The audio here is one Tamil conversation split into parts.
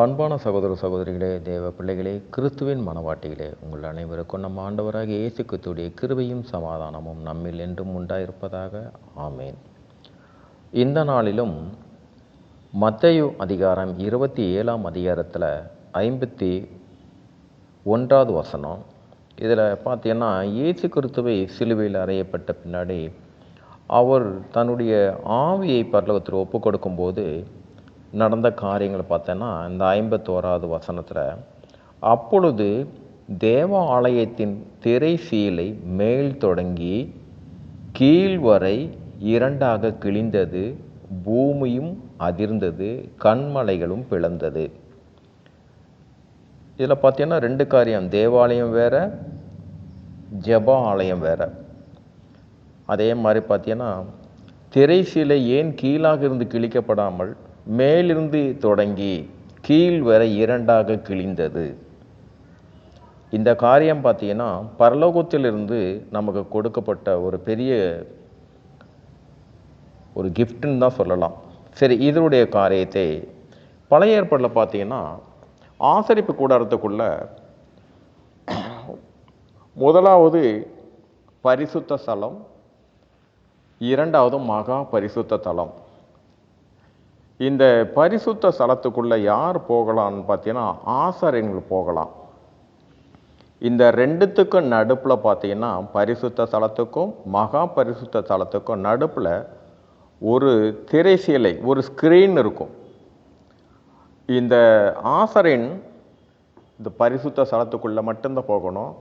அன்பான சகோதர சகோதரிகளே தேவ பிள்ளைகளே கிறிஸ்துவின் மனவாட்டிகளே உங்கள் அனைவருக்கும் நம் ஆண்டவராக இயேசு கிறிஸ்துடைய கிருபையும் சமாதானமும் நம்மில் என்றும் உண்டாயிருப்பதாக. ஆமேன். இந்த நாளிலும் மத்தையு அதிகாரம் இருபத்தி ஏழாம் அதிகாரத்தில் ஐம்பத்தி ஒன்றாவது வசனம். இதில் பார்த்தீங்கன்னா இயேசு கிறிஸ்துவை சிலுவையில் அறையப்பட்ட பின்னாடி அவர் தன்னுடைய ஆவியை பரலோகத்தில் ஒப்பு கொடுக்கும்போது நடந்த காரியங்களை பார்த்தோன்னா இந்த ஐம்பத்தோராவது வசனத்தில் அப்பொழுது தேவ ஆலயத்தின் திரை சீலை மேல் தொடங்கி கீழ் வரை இரண்டாக கிழிந்தது பூமியும் அதிர்ந்தது கண்மலைகளும் பிளந்தது. இதில் பார்த்தீங்கன்னா ரெண்டு காரியம். தேவாலயம் வேற ஜப ஆலயம் வேற. அதே மாதிரி பார்த்தீங்கன்னா திரைசீலை ஏன் கீழாக இருந்து கிழிக்கப்படாமல் மேலிருந்து தொடங்கி கீழ் வரை இரண்டாக கிழிந்தது. இந்த காரியம் பார்த்தீங்கன்னா பரலோகத்திலிருந்து நமக்கு கொடுக்கப்பட்ட ஒரு பெரிய ஒரு கிஃப்ட்னு தான் சொல்லலாம். சரி இதனுடைய காரியத்தை பழைய ஏற்பாடில் பார்த்தீங்கன்னா ஆசரிப்பு கூடாரத்துக்குள்ள முதலாவது பரிசுத்த ஸ்தலம் இரண்டாவது மகா பரிசுத்த தலம் இந்த பரிசுத்த ஸ்தலத்துக்குள்ளே யார் போகலாம்னு பார்த்தீங்கன்னா ஆசாரியங்கள் போகலாம். இந்த ரெண்டுத்துக்கும் நடுப்பில் பார்த்தீங்கன்னா பரிசுத்த ஸ்தலத்துக்கும் மகா பரிசுத்த ஸ்தலத்துக்கும் நடுப்பில் ஒரு திரைசீலை ஒரு ஸ்க்ரீன் இருக்கும். இந்த ஆசரின் இந்த பரிசுத்த ஸ்தலத்துக்குள்ளே மட்டும்தான் போகணும்.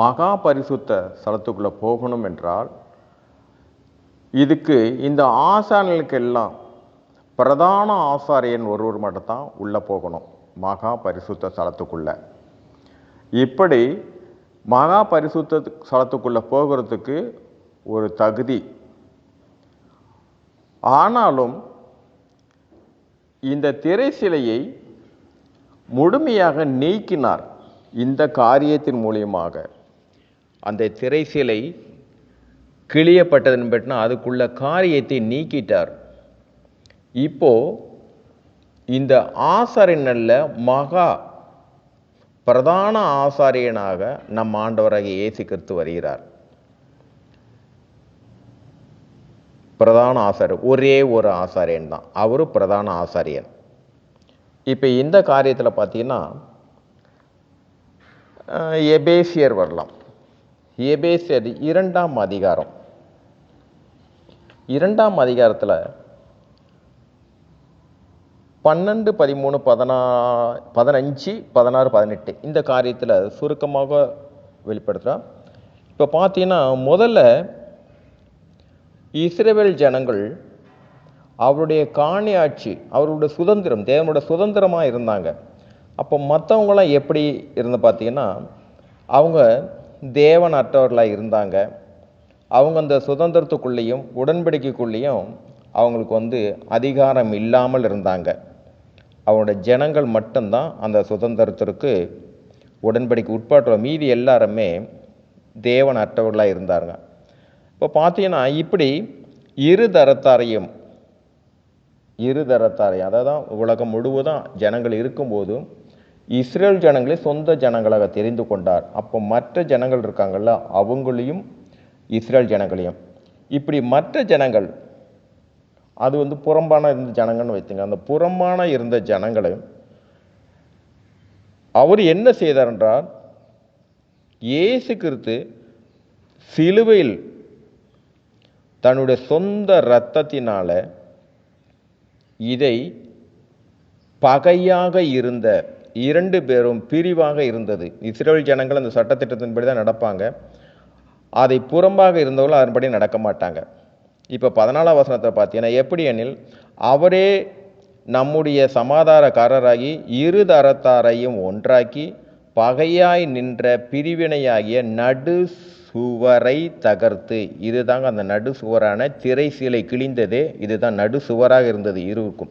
மகா பரிசுத்த ஸ்தலத்துக்குள்ளே போகணும் என்றால் இதுக்கு இந்த ஆசாரியர்களுக்கெல்லாம் பிரதான ஆசாரியன் ஒருவர் மட்டும்தான் உள்ளே போகணும் மகா பரிசுத்த ஸ்தலத்துக்குள்ளே. இப்படி மகா பரிசுத்த ஸ்தலத்துக்குள்ளே போகிறதுக்கு ஒரு தகுதி. ஆனாலும் இந்த திரை சிலையை முழுமையாக நீக்கினார் இந்த காரியத்தின் மூலியமாக. அந்த திரை சிலை கிளியப்பட்டதன் பற்றினா அதுக்குள்ள காரியத்தை நீக்கிட்டார். இப்போ இந்த ஆசாரியனல்ல மகா பிரதான ஆசாரியனாக நம் ஆண்டவராகிய இயேசு கிறிஸ்து வருகிறார். பிரதான ஆசாரியர் ஒரே ஒரு ஆசாரியன் தான். அவரும் பிரதான ஆசாரியன். இப்போ இந்த காரியத்தில் பார்த்தீங்கன்னா எபேசியர் வரலாம். எபேசியர் இரண்டாம் அதிகாரம். இரண்டாம் அதிகாரத்தில் பன்னெண்டு பதிமூணு பதினா பதினஞ்சு பதினாறு பதினெட்டு. இந்த காரியத்தில் சுருக்கமாக வெளிப்படுத்துகிறோம் இப்போ பார்த்தீங்கன்னா முதல்ல இஸ்ரேவேல் ஜனங்கள் அவருடைய காணி ஆட்சி அவருடைய சுதந்திரம் தேவனோட சுதந்திரமாக இருந்தாங்க. அப்போ மற்றவங்களாம் எப்படி இருந்து பார்த்தீங்கன்னா அவங்க தேவன் அற்றவர்களாக இருந்தாங்க. அவங்க அந்த சுதந்திரத்துக்குள்ளேயும் உடன்படிக்கைக்குள்ளேயும் அவங்களுக்கு வந்து அதிகாரம் இல்லாமல் இருந்தாங்க. அவங்களோட ஜனங்கள் மட்டும்தான் அந்த சுதந்திரத்திற்கு உடன்படிக்கை உட்பாட்டுற மீதி எல்லாருமே தேவன் அற்றவர்களாக இருந்தாருங்க. இப்போ பார்த்தீங்கன்னா இப்படி இரு தரத்தாரையும் இரு தரத்தாரையும் அதாவது உலகம் முழுவதும் ஜனங்கள் இருக்கும்போதும் இஸ்ரேல் ஜனங்களே சொந்த ஜனங்களாக தெரிந்து கொண்டார். அப்போ மற்ற ஜனங்கள் இருக்காங்கள்ல அவங்களையும் இஸ்ரேல் ஜனங்களையும். இப்படி மற்ற ஜனங்கள் அது வந்து புறம்பான இருந்த ஜனங்கள்னு வைத்துங்க. அந்த புறம்பான இருந்த ஜனங்களை அவர் என்ன செய்தார் என்றால் இயேசு கிறிஸ்து சிலுவையில் தன்னுடைய சொந்த இரத்தத்தினால இதை பகையாக இருந்த இரண்டு பேரும் பிரிவாக இருந்தது. இஸ்ரேல் ஜனங்கள் அந்த சட்டத்திட்டத்தின்படி தான் நடப்பாங்க. அதை புறம்பாக இருந்தவர்கள் அதன்படி நடக்க மாட்டாங்க. இப்போ பதினாலாம் வசனத்தை பார்த்தீங்கன்னா எப்படி எனில் அவரே நம்முடைய சமாதாரக்காரராகி இரு தரத்தாரையும் ஒன்றாக்கி பகையாய் நின்ற பிரிவினையாகிய நடு சுவரை தகர்த்து. இதுதாங்க அந்த நடு சுவரான திரை சீலை கிழிந்ததே இதுதான் நடு சுவராக இருந்தது இருவுக்கும்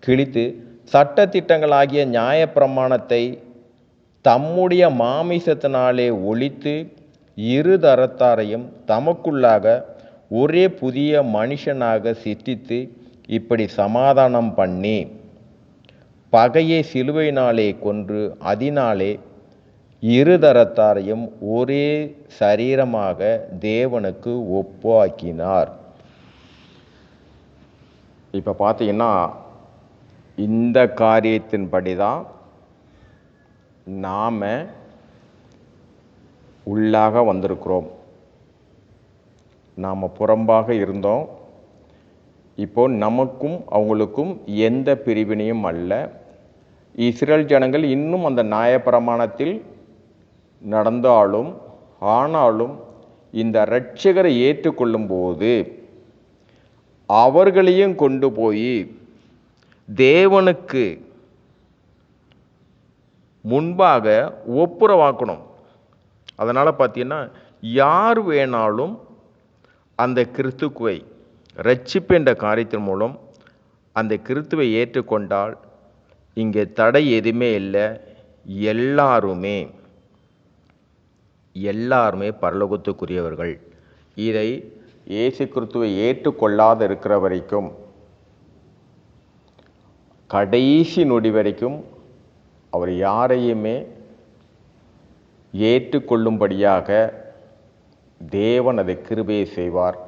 கிழித்து சட்டத்திட்டங்களாகிய நியாயப்பிரமாணத்தை தம்முடைய மாமிசத்தினாலே ஒழித்து இரு தரத்தாரையும் தமக்குள்ளாக ஒரே புதிய மனுஷனாக சித்தித்து இப்படி சமாதானம் பண்ணி பகையை சிலுவையினாலே கொன்று அதனாலே இருதரத்தாரையும் ஒரே சரீரமாக தேவனுக்கு ஒப்பாக்கினார். இப்போ பார்த்தீங்கன்னா இந்த காரியத்தின்படி தான் நாம் உள்ளாக வந்திருக்கிறோம். நாம் புறம்பாக இருந்தோம். இப்போ நமக்கும் அவங்களுக்கும் எந்த பிரிவினையும் அல்ல. இஸ்ரேல் ஜனங்கள் இன்னும் அந்த நியாயப்பிரமாணத்தில் நடந்தாலும் ஆனாலும் இந்த இரட்சகரை ஏற்றுக்கொள்ளும் போது அவர்களையும் கொண்டு போய் தேவனுக்கு முன்பாக ஒப்புரவாக்கணும். அதனால் பார்த்தீங்கன்னா யார் வேணாலும் அந்த கிறிஸ்துக்குவை ரட்சிப்பு என்ற காரியத்தின் மூலம் அந்த கிறிஸ்துவை ஏற்றுக்கொண்டால் இங்கே தடை எதுவுமே இல்லை. எல்லாருமே எல்லாருமே பரலோகத்துக்குரியவர்கள். இதை இயேசு கிறிஸ்துவை ஏற்றுக்கொள்ளாத இருக்கிற வரைக்கும் கடைசி நொடி வரைக்கும் அவர் யாரையுமே ஏற்றுக்கொள்ளும்படியாக தேவன் அதை கிருபையை செய்வார்.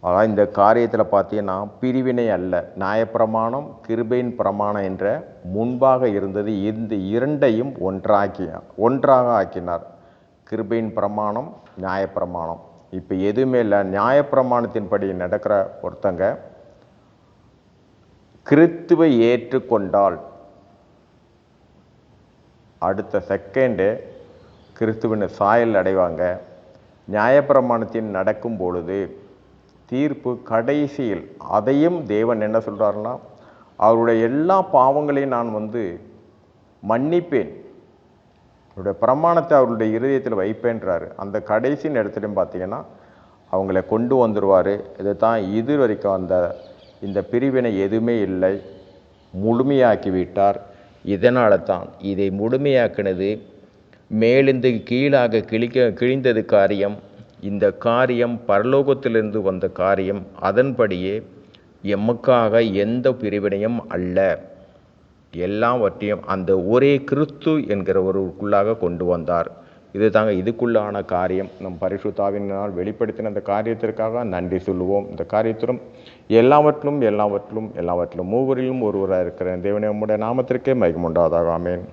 ஆனால் இந்த காரியத்தில் பார்த்தீங்கன்னா பிரிவினை அல்ல. நியாயப்பிரமாணம் கிருபையின் பிரமாணம் என்ற முன்பாக இருந்தது. இந்த இரண்டையும் ஒன்றாக்கி ஒன்றாக ஆக்கினார். கிருபையின் பிரமாணம் நியாயப்பிரமாணம். இப்போ எதுவுமே இல்லை. நியாயப்பிரமாணத்தின்படி நடக்கிற ஒருத்தங்க கிறித்துவை ஏற்றுக்கொண்டால் அடுத்த செகண்டு கிறிஸ்துவின் சாயல் அடைவாங்க. நியாயப்பிரமாணத்தின் நடக்கும் பொழுது தீர்ப்பு கடைசியில் அதையும் தேவன் என்ன சொல்கிறாருன்னா அவருடைய எல்லா பாவங்களையும் நான் வந்து மன்னிப்பேன். அவருடைய பிரமாணத்தை அவருடைய இருதயத்தில் வைப்பேன்றாரு. அந்த கடைசி நேரத்திலும் பார்த்தீங்கன்னா அவங்கள கொண்டு வந்துடுவார் இதை தான் இது வரைக்கும் அந்த இந்த பிரிவினை எதுவுமே இல்லை. முழுமையாக்கி விட்டார் இதனால தான் இதை முழுமையாக்கினது மேலிருந்து கீழாக கிழிக்க கிழிந்தது காரியம். இந்த காரியம் பரலோகத்திலிருந்து வந்த காரியம். அதன்படியே எமக்காக எந்த பிரிவினையும் அல்ல. எல்லாவற்றையும் அந்த ஒரே கிறிஸ்து என்கிற ஒருவருக்குள்ளாக கொண்டு வந்தார். இது தாங்க இதுக்குள்ளான காரியம். நம் பரிசுத்தாவினால் வெளிப்படுத்தின அந்த காரியத்திற்காக நன்றி சொல்லுவோம். இந்த காரியத்திலும் எல்லாவற்றிலும் எல்லாவற்றிலும் எல்லாவற்றிலும் மூவரிலும் ஒருவராக இருக்கிற தேவனே உம்முடைய நாமத்திற்கே மயக்கம் உண்டாதாக ஆமேன்.